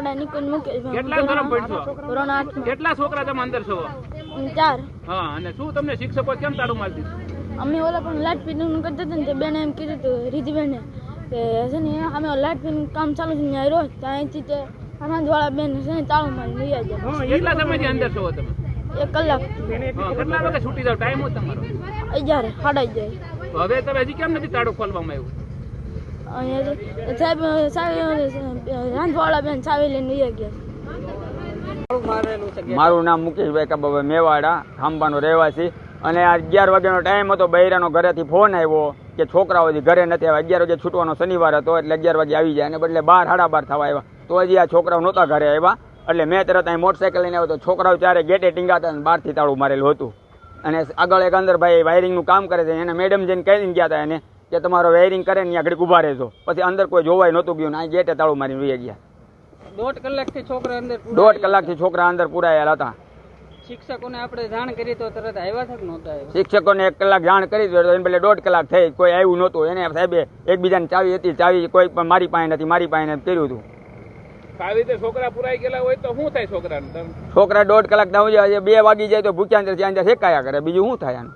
રાઠોડા નિકુંજ મુકેશ કેટલા ધોરણ ભણશો ધોરણ આઠમાં કેટલા છોકરા તમે અંદર છો? ચાર. હા અને શું તમને શિક્ષકો કેમ તાળું મારી દીધું? અમે ઓલા પણ લાઈટ ફિટિંગનું કરતા હતા ને તે બેને એમ કીધું હતું રીતિબેને કે છે ને અમે લાઈટ ફિટિંગ કામ ચાલુ છે ત્યાં રોજ ત્યાંથી તે અનાજ વાળા બેન છે ને તાળું મારી લઈ જાય કેટલા સમયથી અંદર છો તમે? એક કલાક. કેટલા વાગે છૂટી જાવ ટાઈમ હોય તમારો? અગિયાર સાડા અગિયાર. હવે તમે હજી કેમ નથી તાળું ખોલવામાં આવ્યું? મારું નામ મુકેશભાઈ કાબાભાઈ મેવાડા, ખાંભાનો રહેવાસી. અને આ અગિયાર વાગ્યાનો ટાઈમ હતો, બૈરાનો ઘરેથી ફોન આવ્યો કે છોકરાઓ હજી ઘરે નથી આવ્યા. અગિયાર વાગે છૂટવાનો શનિવાર હતો, એટલે અગિયાર વાગે આવી જાય. અને બદલે બાર, સાડા બાર થવા આવ્યા. તો હજી આ છોકરાઓ નહોતા ઘરે આવ્યા. એટલે મેં તરત અહીં મોટરસાઇકલ લઈને આવ્યો તો છોકરાઓ ત્યારે ગેટે ટીંગાતા અને બહારથી તાળું મારેલું હતું. અને આગળ એક અંદર ભાઈ વાયરિંગનું કામ કરે છે. એને મેડમ જઈને કહીને ગયા હતા એને. કે તમારો વાયરિંગ કરે ને આગળ ઊભા રહેજો. પછી અંદર કોઈ જોવાય નહોતું ગયું ને અહીં ગેટે તાળું મારીને વહી ગયા. દોઢ કલાકથી છોકરા અંદર દોઢ કલાકથી છોકરા અંદર પુરાયેલા હતા. શિક્ષકોને આપણે જાણ કરી તો તરત આવ્યા છે કે નહોતા શિક્ષકોને એક કલાક જાણ કરી તો એને બદલે દોઢ કલાક થઈ કોઈ આવ્યું નહોતું. એને સાહેબે એકબીજાની ચાવી હતી ચાવી કોઈ પણ મારી પાસે નથી મારી પાસે કર્યું હતું. આવી રીતે છોકરા પુરાઈ ગયેલા હોય તો શું થાય છોકરાને? છોકરા દોઢ કલાક ના હોય બે વાગી જાય તો ભૂખ્યા અંદર ત્યાં શેકાયા કરે બીજું શું થાય આનું?